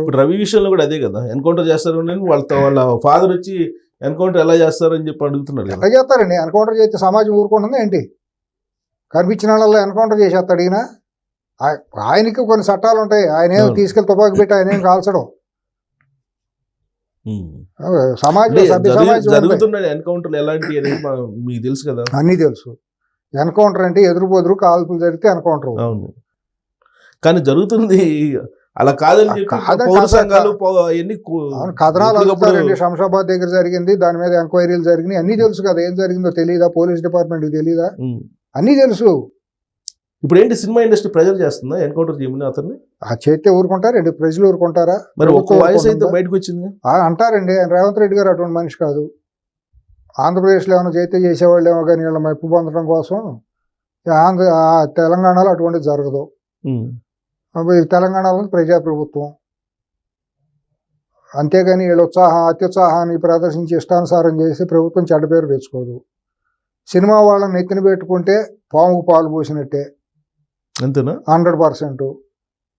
ఇప్పుడు రవి విషయంలో కూడా అదే కదా. ఎన్కౌంటర్ చేస్తారు వాళ్ళతో వాళ్ళ ఫాదర్ వచ్చి ఎన్కౌంటర్ ఎలా చేస్తారు అని చెప్పి అడుగుతున్నారు ఎట్లా చేస్తారండి ఎన్కౌంటర్ చేస్తే సమాజం ఊరుకుంటుంది ఏంటి? కనిపించిన వాళ్ళల్లో ఎన్కౌంటర్ చేసేస్తాడు ఈయన. ఆయ- ఆయనకి కొన్ని చట్టాలు ఉంటాయి. ఆయన ఏం అవును. తీసుకెళ్ళి తుపాకి పెట్టి ఆయన ఏం కాల్చడం. ఉమ్. సమాజం అంటే సభ్య జరుగు- సమాజం ఉంది. జరుగుతున్న ఎన్కౌంటర్లు ఎలాంటి మీకు తెలుసు కదా. అన్నీ తెలుసు. ఎన్కౌంటర్ అంటే ఎదురు బొదురు కాల్పులు జరిగితే ఎన్కౌంటర్ అవును. కానీ జరుగుతుంది అలా కాదని చెప్పి కథనాలు శంషాబాద్ దగ్గర జరిగింది. దాని మీద ఎంక్వైరీలు జరిగినాయి. అన్నీ తెలుసు కదా. ఏం జరిగిందో తెలియదా పోలీస్ డిపార్ట్మెంట్కి తెలియదా. అన్నీ తెలుసు. ఇప్పుడు ఏంటి సినిమా ఇండస్ట్రీ ప్రెజర్ చేస్తుందా? ఎన్కౌంటర్ చేయమని అతన్ని? ఆ చేస్తే ఊరుకుంటారండి ప్రజలు ఊరుకుంటారా? మరి ఒక ప్రభుత్వం వాయిస్ అయితే? బయటకు వచ్చింది. అంటారండి. ఆయన రేవంత్ రెడ్డి గారు అటువంటి మనిషి కాదు. ఆంధ్రప్రదేశ్లో ఏమైనా చేస్తే చేసేవాళ్ళు ఏమో కానీ వీళ్ళ మెప్పు పొందడం కోసం ఆంధ్ర ఆ తెలంగాణలో అటువంటిది జరగదు. తెలంగాణలో ప్రజాప్రభుత్వం. అంతేగాని వీళ్ళు ఉత్సాహం అత్యుత్సాహాన్ని ప్రదర్శించి ఇష్టానుసారం చేసి ప్రభుత్వం చెడ్డ పేరు తెచ్చుకోదు. సినిమా వాళ్ళని నెత్తిన పెట్టుకుంటే పాముకు పాలు పోసినట్టే. అంతేనా? Hundred percent.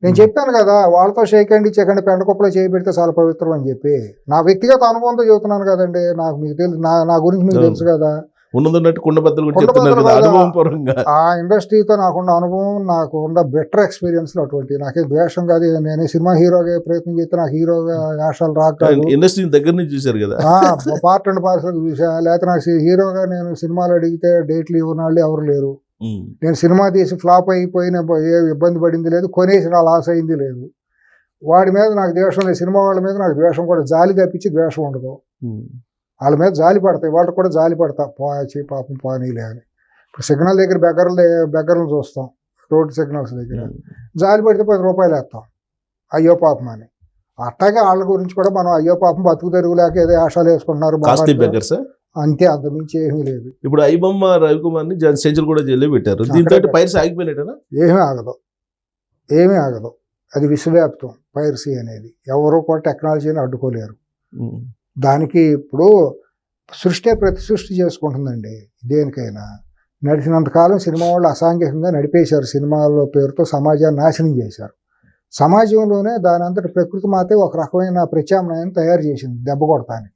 నేను చెప్పాను కదా వాళ్ళతో షేక్ హ్యాండ్ ఇచ్చేకండి పెండకుప్పలో చేయి పెడితే చాలా పవిత్రం అని చెప్పి. నా వ్యక్తిగత అనుభవంతో చెబుతున్నాను కదండి నాకు మీకు తెలుసు నా నా గురించి మీకు. తెలుసు కదా. ఉన్నదన్నట్టు కుండబద్దలు కూడా చెప్తున్నారు? అనుభవం పరంగా ఆ ఇండస్ట్రీతో నాకున్న అనుభవం నాకు ఉన్న బెటర్ ఎక్స్పీరియన్స్లు అటువంటి నాకే ద్వేషం కాదు. నేను సినిమా హీరోగా ప్రయత్నం చేస్తే నాకు హీరోగా వేషాలు రాక ఇండస్ట్రీ దగ్గర నుంచి చూశారు కదా. పార్ట్ అండ్ పార్సల్ చూసా లేకపోతే నాకు హీరోగా నేను సినిమాలు అడిగితే డేట్లు ఇవ్వని వాళ్ళు ఎవరు లేరు. నేను సినిమా తీసి ఫ్లాప్ అయిపోయిన ఏ ఇబ్బంది పడింది లేదు కొనేసిన లాస్ అయింది లేదు. వాడి మీద నాకు ద్వేషం లేదు. సినిమా వాళ్ళ మీద నాకు ద్వేషం కూడా జాలి తప్పించి ద్వేషం ఉండదు. వాళ్ళ మీద జాలి పడతాయి. వాళ్ళకి కూడా జాలి పడతా. పోచి పాపం పోనీలే అని. ఇప్పుడు సిగ్నల్ దగ్గర బెగ్గర్లు బెగ్గర్లు చూస్తాం. రోడ్ సిగ్నల్స్ దగ్గర. జాలి పడితే పది రూపాయలు వేస్తాం. అయ్యో పాపం అని. అట్టాగే వాళ్ళ గురించి కూడా మనం అయ్యో పాపం బతుకు తెరుగు లేక ఏదో ఆశాలు వేసుకుంటున్నారు. అంతే అంతమించి ఏమీ లేదు. ఇప్పుడు ఐబొమ్మ రవికుమార్ని జన్ సెంచర్ కూడా జైల్లో పెట్టారు. దీంతో పైర్స్ ఆగిపోయినట్టేనా? ఏమీ ఆగదు. ఏమీ ఆగదు. అది విశ్వవ్యాప్తం. పైరసీ అనేది. ఎవరు కూడా టెక్నాలజీని అడ్డుకోలేరు. దానికి ఇప్పుడు సృష్టి ప్రతి సృష్టి చేసుకుంటుందండి. దేనికైనా. నడిచినంతకాలం సినిమా వాళ్ళు అసాంఘికంగా నడిపేశారు. సినిమాల పేరుతో సమాజాన్ని నాశనం చేశారు. సమాజంలోనే దాని అంతటి ప్రకృతి మాతే ఒక రకమైన ప్రత్యామ్నాయం తయారు చేసింది దెబ్బ కొడతానికి.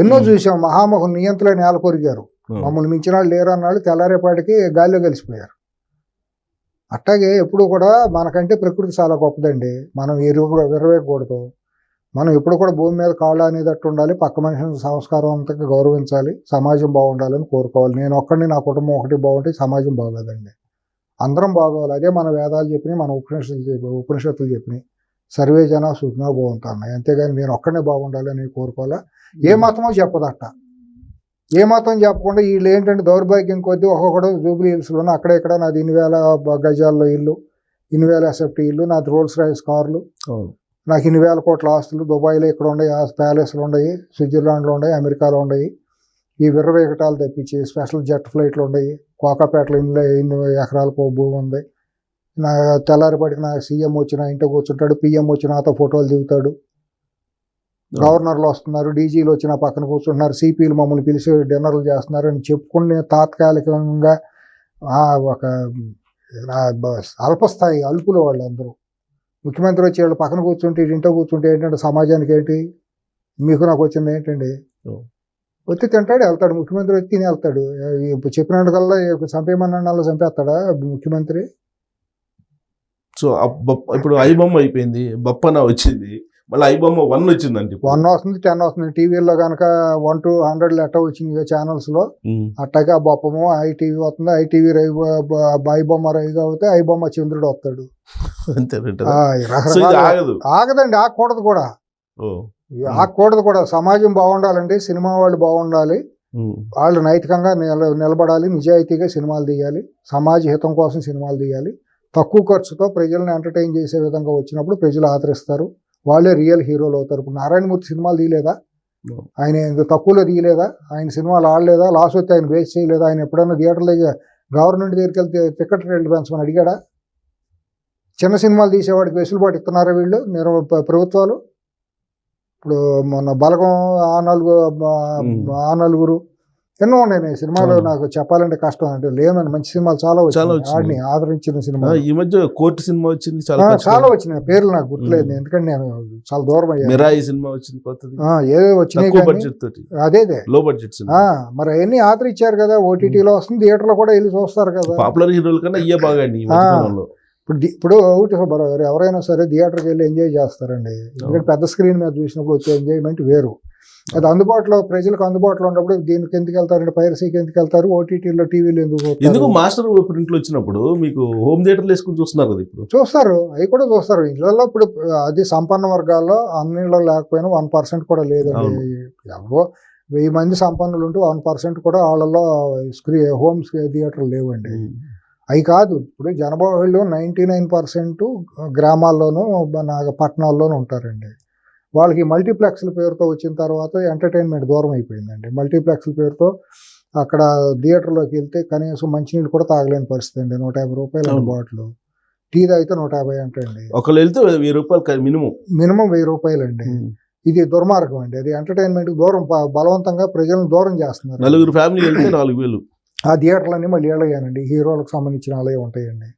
ఎన్నో. చూసాం మహామహులు నియంత్రణ నేల కొరిగారు. మమ్మల్ని మించిన వాళ్ళు లేరు అన్నాళ్ళు తెల్లారేపాటికి గాలిలో కలిసిపోయారు. అట్టాగే ఎప్పుడు కూడా మనకంటే ప్రకృతి చాలా గొప్పదండి. మనం ఎరువు విరవేయకూడదు మనం ఎప్పుడు కూడా భూమి మీద కాళ్ళు అనేది ఉండాలి పక్క మనిషిని సంస్కారవంతంగా గౌరవించాలి సమాజం బాగుండాలని కోరుకోవాలి. నేను ఒక్కడిని నా కుటుంబం ఒకటి బాగుంటే సమాజం బాగోదండి. అందరం బాగోవాలి. అదే మన వేదాలు చెప్పినాయి మన ఉపనిషత్తులు చెప్పి ఉపనిషత్తులు చెప్పినాయి సర్వే జన సుఖమో బాగుంటున్నాయి అంతేగాని నేను ఒక్కడనే బాగుండాలి అని కోరుకోవాలా? ఏ మతమో చెప్పదట. ఏ మతం చెప్పకుండా వీళ్ళు ఏంటంటే దౌర్భాగ్యం కొద్దీ ఒక్కొక్కడు జూబ్లీ హిల్స్లోనే అక్కడ ఇక్కడ నాది ఇన్ని వేల గజాల్లో ఇల్లు ఇన్ని వేల సెఫ్టీ ఇల్లు నాది రోల్స్ రైస్ కార్లు. నాకు ఇన్ని వేల కోట్ల ఆస్తులు దుబాయ్లో ఇక్కడ ఉన్నాయి ఆ ప్యాలెస్లు ఉన్నాయి స్విట్జర్లాండ్లో ఉన్నాయి అమెరికాలో ఉన్నాయి. ఈ విర్రవేగటాలు తప్పించి స్పెషల్ జెట్ ఫ్లైట్లు ఉన్నాయి. కోకాపేటలో ఇన్ని ఇన్ని ఎకరాలకు భూమి ఉంది. నా తెల్లారిపడికి నా సీఎం వచ్చిన ఇంట్లో కూర్చుంటాడు పిఎం వచ్చి నాతో ఫోటోలు దిగుతాడు. గవర్నర్లు వస్తున్నారు డీజీలు వచ్చి నా పక్కన కూర్చుంటున్నారు సిపిలు మమ్మల్ని పిలిచి డిన్నర్లు చేస్తున్నారు అని చెప్పుకుని తాత్కాలికంగా ఒక అల్పస్థాయి అల్పులు వాళ్ళందరూ. ముఖ్యమంత్రి వచ్చి వాళ్ళు పక్కన కూర్చుంటే ఇంట్లో కూర్చుంటే ఏంటంటే సమాజానికి ఏంటి? మీకు నాకు వచ్చింది ఏంటండి. వచ్చి తింటాడు వెళ్తాడు. ముఖ్యమంత్రి వచ్చి తిని వెళ్తాడు. ఇప్పుడు చెప్పినట్టుకల్లా చంపేయమన్నాళ్ళు చంపేస్తాడా ముఖ్యమంత్రి? సో ఇప్పుడు ఐబొమ్మ అయిపోయింది. బొప్పన వచ్చింది. మళ్ళీ ఐబొమ్మ వన్ వచ్చిందండి. వన్ వస్తుంది టెన్ వస్తుంది. టీవీలో కనుక వన్ టు హండ్రెడ్ లెటర్ వచ్చింది ఛానల్స్లో ఉమ్. అట్టగా బొప్పము ఐటీవీ వస్తుంది. ఐటీవీ రవి బొమ్మ రవిగా అవుతే ఐ బొమ్మ చంద్రుడు వస్తాడు. ఆగదండి ఆగకూడదు కూడా. ఆగకూడదు కూడా. సమాజం బాగుండాలంటే సినిమా వాళ్ళు బాగుండాలి. వాళ్ళు నైతికంగా నిల నిలబడాలి నిజాయితీగా సినిమాలు తీయాలి. సమాజ హితం కోసం సినిమాలు తీయాలి. తక్కువ ఖర్చుతో ప్రజలను ఎంటర్టైన్ చేసే విధంగా వచ్చినప్పుడు ప్రజలు ఆదరిస్తారు. వాళ్ళే రియల్ హీరోలు అవుతారు. ఇప్పుడు నారాయణమూర్తి సినిమాలు తీయలేదా. ఆయన తక్కువలో తీయలేదా? ఆయన సినిమాలు ఆడలేదా? లాస్ వస్తే ఆయన వేస్ట్ చేయలేదా? ఆయన ఎప్పుడైనా థియేటర్లో గవర్నమెంట్ దగ్గరికి వెళ్తే టికెట్ రేట్లు పెంచమని అడిగాడా? చిన్న సినిమాలు తీసేవాడికి వెసులుబాటు ఇస్తున్నారా వీళ్ళు? ప్ర- ప్రభుత్వాలు? ఇప్పుడు మొన్న బలగం ఆ నలుగురు Hmm. ఆ నలుగురు ఎన్నో ఉన్నాయి నేను సినిమాలు. నాకు చెప్పాలంటే కష్టం అంటే లేమని మంచి సినిమాలు చాలా. ఆడిని ఆదరించిన సినిమా ఈ మధ్య కోర్టు సినిమా వచ్చింది చాలా. చాలా వచ్చినాయి. పేర్లు నాకు గుర్తులేదు. ఎందుకంటే నేను చాలా దూరం అయ్యాను. సినిమా వచ్చింది కొత్తది. ఏదో వచ్చినాయి అదేదే లో బడ్జెట్ మరి అవన్నీ ఆదరించారు కదా. ఓటీటీలో వస్తుంది థియేటర్లో కూడా వెళ్ళి చూస్తారు కదా. పాపులర్ హీరోల కన్నా ఇయ్యే బాగా ఇప్పుడు ఇప్పుడు ఒకటి ఎవరైనా సరే థియేటర్కి వెళ్ళి ఎంజాయ్ చేస్తారండి. ఎందుకంటే పెద్ద స్క్రీన్ మీద చూసినప్పుడు వచ్చే ఎంజాయ్మెంట్ వేరు. అది అందుబాటులో ప్రజలకు అందుబాటులో ఉన్నప్పుడు దీనికి ఎందుకు వెళ్తారంటే పైరసీకి ఎందుకు వెళ్తారు? ఓటీటీలో టీవీలు ఎందుకు? ఎందుకు మాస్టర్ ప్రింట్లు వచ్చినప్పుడు మీకు హోమ్ థియేటర్లు వేసుకుని చూస్తున్నారు కదా ఇప్పుడు? చూస్తారు. అవి కూడా చూస్తారు. ఇళ్ళల్లో ఇప్పుడు అది సంపన్న వర్గాల్లో అన్నిలో లేకపోయినా వన్ పర్సెంట్ కూడా లేదండి. ఎవరో వెయ్యి మంది సంపన్నులు ఉంటే వన్ పర్సెంట్ కూడా వాళ్ళలో స్క్రీ హోమ్ థియేటర్లు లేవండి. అవి కాదు. ఇప్పుడు జనబాహుళ్ళు నైంటీ నైన్ పర్సెంట్ గ్రామాల్లోనూ నాగ పట్టణాల్లోనూ ఉంటారండి. వాళ్ళకి మల్టీప్లెక్స్ల పేరుతో వచ్చిన తర్వాత ఎంటర్టైన్మెంట్ దూరం అయిపోయిందండి. మల్టీప్లెక్స్ల పేరుతో అక్కడ థియేటర్లోకి వెళ్తే కనీసం మంచినీళ్ళు కూడా తాగలేని పరిస్థితి అండి. నూట యాభై రూపాయలు. బాటిల్. టీ తాగితే నూట యాభై అంటండి. ఒకళ్ళు వెళ్తే వెయ్యి రూపాయలు మినిమం. మినిమం వెయ్యి రూపాయలండి ఇది దుర్మార్గం అండి. అది ఎంటర్టైన్మెంట్ దూరం బలవంతంగా ప్రజలను దూరం చేస్తున్నారు. నలుగురు ఫ్యామిలీ వెళ్తే నాలుగు వేలు. ఆ థియేటర్లన్నీ మళ్ళీ ఏళ్ళయ్యానండి హీరోలకు సంబంధించిన వాళ్ళే ఉంటాయండి.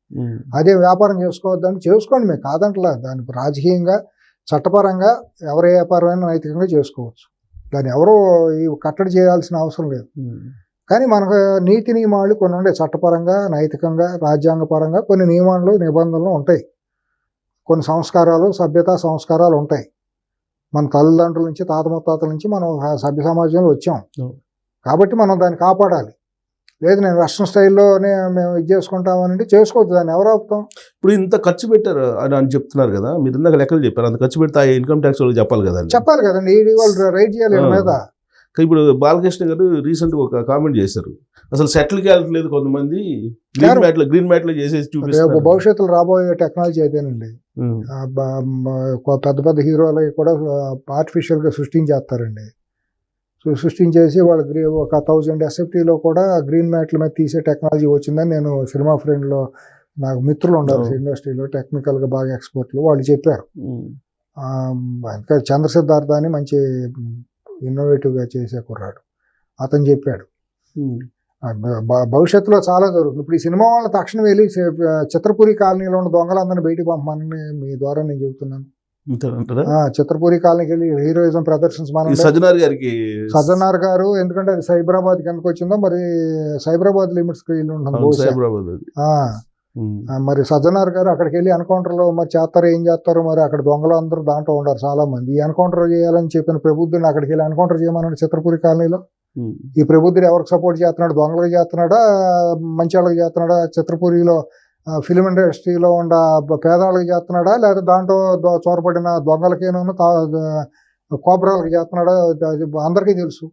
అదే వ్యాపారం చేసుకోవద్దని చేసుకోండి మేము కాదంటలా. దాని రాజకీయంగా చట్టపరంగా ఎవరి వ్యాపారమైనా నైతికంగా చేసుకోవచ్చు. దాన్ని ఎవరో ఈ కట్టడి చేయాల్సిన అవసరం లేదు. కానీ మనకు నీతి నియమాలు కొన్ని ఉండే చట్టపరంగా నైతికంగా రాజ్యాంగపరంగా కొన్ని నియమాలు నిబంధనలు ఉంటాయి. కొన్ని సంస్కారాలు సభ్యత సంస్కారాలు ఉంటాయి. మన తల్లిదండ్రుల నుంచి తాత ముత్తాతల నుంచి మనం సభ్య సమాజంలో వచ్చాం. కాబట్టి మనం దాన్ని కాపాడాలి. లేదు నేను వెస్ట్రన్ స్టైల్లోనే మేము ఇది చేసుకుంటామనంటే చేసుకోవచ్చు దాన్ని ఎవరు ఆపుతాం? ఇప్పుడు ఇంత ఖర్చు పెట్టారు అని అని చెప్తున్నారు కదా మీరు ఇందాక లెక్కలు చెప్పారు అంత ఖర్చు పెడితే ఇన్కమ్ ట్యాక్స్ వాళ్ళకి చెప్పాలి కదండి చెప్పాలి కదండి ఈ వాళ్ళు రైట్ చేయాలి వీళ్ళ. మీద. ఇప్పుడు బాలకృష్ణ గారు రీసెంట్గా ఒక కామెంట్ చేశారు అసలు సెటిల్కి వెళ్ళట్లేదు కొంతమంది గ్రీన్ claro. మ్యాట్లో గ్రీన్ మ్యాట్లో చేసేసి చూపిస్తారు భవిష్యత్తులో రాబోయే టెక్నాలజీ అయితేనండి పెద్ద పెద్ద హీరోలు కూడా ఆర్టిఫిషియల్గా సృష్టించేస్తారండి. సృష్టించేసి వాళ్ళు గ్రీ ఒక థౌజండ్ ఎస్ఎఫ్టీలో కూడా గ్రీన్ మ్యాట్ల మీద తీసే టెక్నాలజీ వచ్చిందని నేను సినిమా ఫ్రెండ్లో నాకు మిత్రులు ఉన్నారు Oh. ఇండస్ట్రీలో టెక్నికల్గా బాగా ఎక్స్పర్ట్లు వాళ్ళు చెప్పారు. ఇంకా చంద్ర సిద్ధార్థ అని మంచి ఇన్నోవేటివ్గా చేసే కుర్రాడు. అతను చెప్పాడు. భవిష్యత్తులో చాలా జరుగుతుంది. ఇప్పుడు ఈ సినిమా వాళ్ళు తక్షణం వెళ్ళి చిత్రపురి కాలనీలో ఉన్న దొంగలందరినీ బయటికి పంపమని మీ ద్వారా నేను చెబుతున్నాను. చిత్రపురి కాలనీకి వెళ్ళి హీరోయిజం ఈ ప్రదర్శించమని సజ్జనార్ గారికి సజ్జనార్ గారు ఎందుకంటే అది సైబరాబాద్ కిందకు వచ్చిందో మరి సైబరాబాద్ లిమిట్స్కి వెళ్ళి. సైబరాబాద్. ఆ, మరి సజ్జనార్ గారు అక్కడికి వెళ్ళి ఎన్కౌంటర్లో మరి చేస్తారో ఏం చేస్తారో మరి అక్కడ దొంగలు అందరూ దాంట్లో ఉన్నారు చాలా మంది ఈ ఎన్కౌంటర్ చేయాలని చెప్పిన ప్రబుద్ధుని అక్కడికి వెళ్ళి ఎన్కౌంటర్ చేయమన్నాడు చిత్రపురి కాలనీలో. ఈ ప్రబుద్ధుడు ఎవరికి సపోర్ట్ చేస్తున్నాడు? దొంగలకు చేస్తున్నాడా? మంచి వాళ్ళకి చేస్తున్నాడా? చిత్రపురిలో ఫిలిం ఇండస్ట్రీలో ఉన్న పేదవాళ్ళకి చేస్తున్నాడా? లేదా దాంట్లో చొరబడిన దొంగలకేనూ కోపరాలకు చేస్తున్నాడా? అది అందరికీ తెలుసు.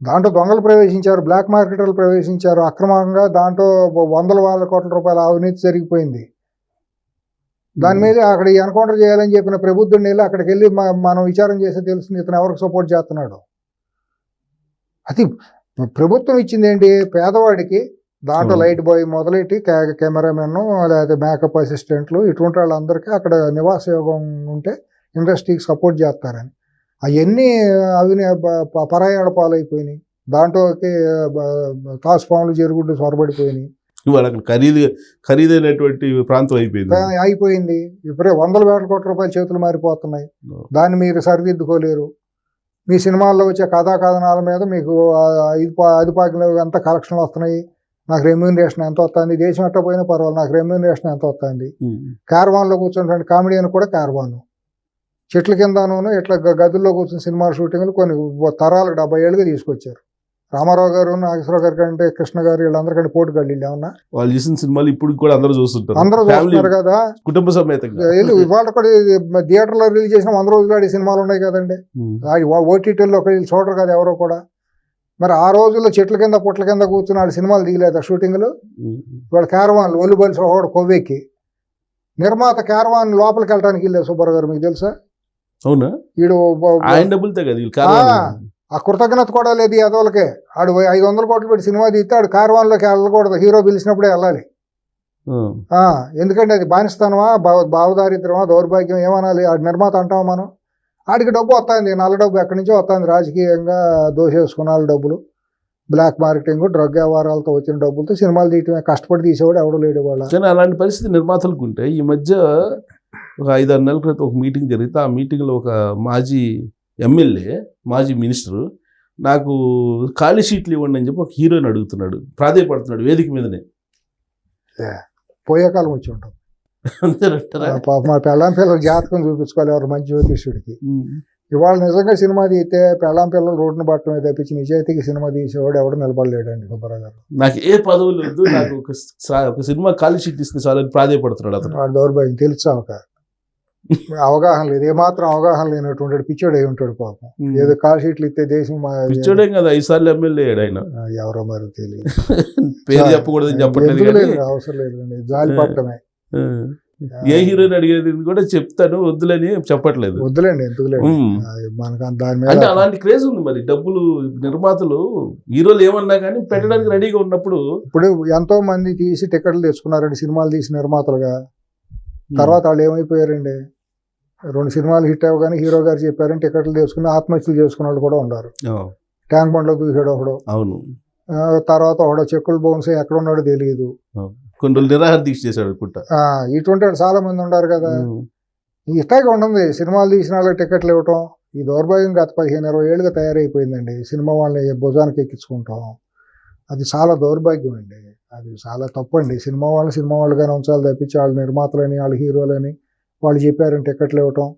దాంట్లో దొంగలు ప్రవేశించారు బ్లాక్ మార్కెటర్లు ప్రవేశించారు. అక్రమంగా దాంట్లో వందల వేల కోట్ల రూపాయల అవినీతి జరిగిపోయింది. దాని మీద అక్కడ ఎన్కౌంటర్ చేయాలని చెప్పిన ప్రబుద్ధుడిని వెళ్ళి అక్కడికి వెళ్ళి మనం విచారం చేస్తే తెలుస్తుంది ఇతను ఎవరికి సపోర్ట్ చేస్తున్నాడు. అది ప్రభుత్వం ఇచ్చింది ఏంటి? పేదవాడికి దాంట్లో. లైట్ బాయ్ మొదలెట్టి కెమెరామెన్ లేదా మేకప్ అసిస్టెంట్లు ఇటువంటి వాళ్ళందరికీ అక్కడ నివాస యోగం ఉంటే ఇండస్ట్రీకి సపోర్ట్ చేస్తారని. అవన్నీ అవి పరాయాడ పాలైపోయినాయి. దాంట్లోకి బ- తాసు పాములు జరుగుంటూ సొరబడిపోయినాయి ఇవాళ అక్కడ ఖరీదు ఖరీదైనటువంటి ప్రాంతం అయిపోయింది. అయిపోయింది. ఇప్పుడే వందల వేల కోట్ల రూపాయలు చేతులు మారిపోతున్నాయి. దాన్ని మీరు సరిదిద్దుకోలేరు. మీ సినిమాల్లో వచ్చే కథా కథనాల మీద మీకు ఐదు ఐదు పాకిలు ఎంత కలెక్షన్లు వస్తున్నాయి. నాకు రెమ్యూనరేషన్ ఎంత వస్తుంది? దేశం ఎట్ట పోయినా పర్వాలేదు నాకు రెమ్యూనరేషన్ ఎంత వస్తుంది. కార్వాన్లో కూర్చున్నటువంటి కామెడియన్ కూడా కార్వాన్. చెట్ల కిందను ఇట్లా గదుల్లో కూర్చుని సినిమా షూటింగ్లు కొన్ని తరాలకు డెబ్బై ఏళ్ళుగా తీసుకొచ్చారు. రామారావు గారు నాగేశ్వరరావు గారి కంటే కృష్ణ గారు వీళ్ళందరికంటే పోటీ గల్లీలు ఏమన్నా? వాళ్ళు చేసిన సినిమాలు ఇప్పుడు కూడా అందరూ చూస్తుంటారు. అందరూ చూస్తున్నారు కదా. కుటుంబ సమేతంగా. వీళ్ళు ఇవాళ కూడా థియేటర్లో రిలీజ్ చేసిన వంద రోజులు ఆడే సినిమాలు ఉన్నాయి కదండి. ఓటీటీల్లో వీళ్ళు చూడరు కదా ఎవరో కూడా. మరి ఆ రోజుల్లో చెట్ల కింద పుట్ల కింద కూర్చుని వాళ్ళు సినిమాలు తీయలేదా షూటింగ్లు. వాళ్ళ క్యారవాన్ ఒలిబల్స్ ఒకడు కొవ్వెక్కి. నిర్మాత క్యారవాన్ లోపలికి వెళ్ళడానికి వెళ్ళే సుబ్బారావు గారు మీకు తెలుసా? అవునా? వీడు ఆ కృతజ్ఞత కూడా లేదు అదోలకే ఆడు ఐదు వందల కోట్లు పెట్టి సినిమా తీస్తే ఆడు కార్వాన్లోకి వెళ్ళకూడదు హీరో పిలిచినప్పుడే వెళ్ళాలి. ఆ, ఎందుకంటే అది బానిస్తానమా భావ- భావదారిద్రమా దౌర్భాగ్యం ఏమనాలి? ఆడు నిర్మాత అంటామా మనం. ఆడికి డబ్బు వస్తుంది నల్ల డబ్బు ఎక్కడి నుంచో వస్తుంది. రాజకీయంగా దోషేసుకున్న వాళ్ళ డబ్బులు బ్లాక్ మార్కెటింగ్ డ్రగ్ వ్యవహారాలతో వచ్చిన డబ్బులతో సినిమాలు తీయటమే కష్టపడి తీసేవాడు ఎవడో లేడు వాళ్ళ కానీ అలాంటి పరిస్థితి నిర్మాతలకు ఉంటే ఈ మధ్య ఒక ఐదారు నెలల క్రితం ఒక మీటింగ్ జరిగితే ఆ మీటింగ్లో ఒక మాజీ ఎమ్మెల్యే మాజీ మినిస్టర్ నాకు ఖాళీ షీట్లు ఇవ్వండి అని చెప్పి ఒక హీరోని అడుగుతున్నాడు ప్రాధేయపడుతున్నాడు వేదిక మీదనే. పోయే కాలం వచ్చి ఉంటాం. మా పెళ్ళాం పిల్లల జాతకం చూపించుకోవాలి ఎవరు మంచి జ్యోతిష్యుడికి. ఇవాళ నిజంగా సినిమా తీస్తే పెళ్ళాం పిల్లలు రోడ్డును పట్టడం తప్పించి నిజాయితీకి సినిమా తీసేవాడు ఎవడు నిలబడలేడండి సుబ్బారావు గారు. నాకు ఏ పదవులు వద్దు నాకు ఒక సినిమా ఖాళీ షీట్ ఇస్తే చాలని ప్రాధేయపడుతున్నాడు అతను. వాడు దౌర్భాగ్యం తెలుసా ఒక అవగాహన లేదు ఏమాత్రం అవగాహన లేనటువంటి పిచ్చోడు అయి ఉంటాడు పాపం. ఏదో కాల్ షీట్లు ఇస్తే దేశం పిచ్చోడేం కదా ఐదు సార్లు ఎమ్మెల్యే ఆయన. ఎవరో మరి తెలియదు. పేరు చెప్పకూడదని చెప్పట్లేదు లేదు, అవసరం లేదండి జాలి పట్టడమే ఆ. ఏ హీరోని అడిగేది కూడా చెప్తాను వద్దులని చెప్పట్లేదు. వద్దులేండి అంటే అలాంటి క్రేజ్ ఉంది మరి డబ్బులు నిర్మాతలు హీరోలు ఏమన్నా కానీ పెట్టడానికి రెడీగా ఉన్నప్పుడు ఇప్పుడు ఎంతో మంది తీసి టికెట్లు తెచ్చుకున్నారండి సినిమాలు తీసి నిర్మాతలుగా. తర్వాత వాళ్ళు ఏమైపోయారండి? రెండు సినిమాలు హిట్ అవ్వగానే హీరో గారు చెప్పారని టికెట్లు తీసుకుని ఆత్మహత్యలు చేసుకున్న వాళ్ళు కూడా ఉన్నారు. ట్యాంక్ బండ్లో దూకాడు ఒకడు. అవును. తర్వాత ఒకడు చెక్కులు బౌన్స్ ఎక్కడ ఉన్నాడో తెలియదు. కొన్ని రోజులు నిరాహార దీక్ష చేశాడు అనుకుంటా. ఇటువంటి చాలా మంది ఉన్నారు కదా. ఇట్లాగే ఉంటుంది. సినిమాలు తీసిన వాళ్ళకి టికెట్లు ఇవ్వటం ఈ దౌర్భాగ్యం గత పదిహేను ఇరవై ఏళ్ళుగా తయారైపోయిందండి. సినిమా వాళ్ళని భుజానికి ఎక్కించుకుంటాం. అది చాలా దౌర్భాగ్యం అండి. అది చాలా తప్పు అండి సినిమా వాళ్ళు సినిమా వాళ్ళుగానే ఉంచాలి తప్పించి వాళ్ళు నిర్మాతలని వాళ్ళు హీరోలని వాళ్ళు చెప్పారని టికెట్లు ఇవ్వటం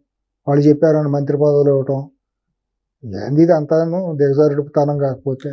వాళ్ళు చెప్పారని మంత్రి పదవులు ఇవ్వటం. ఏంది ఇది అంతాను దిగజారుడుతనం కాకపోతే.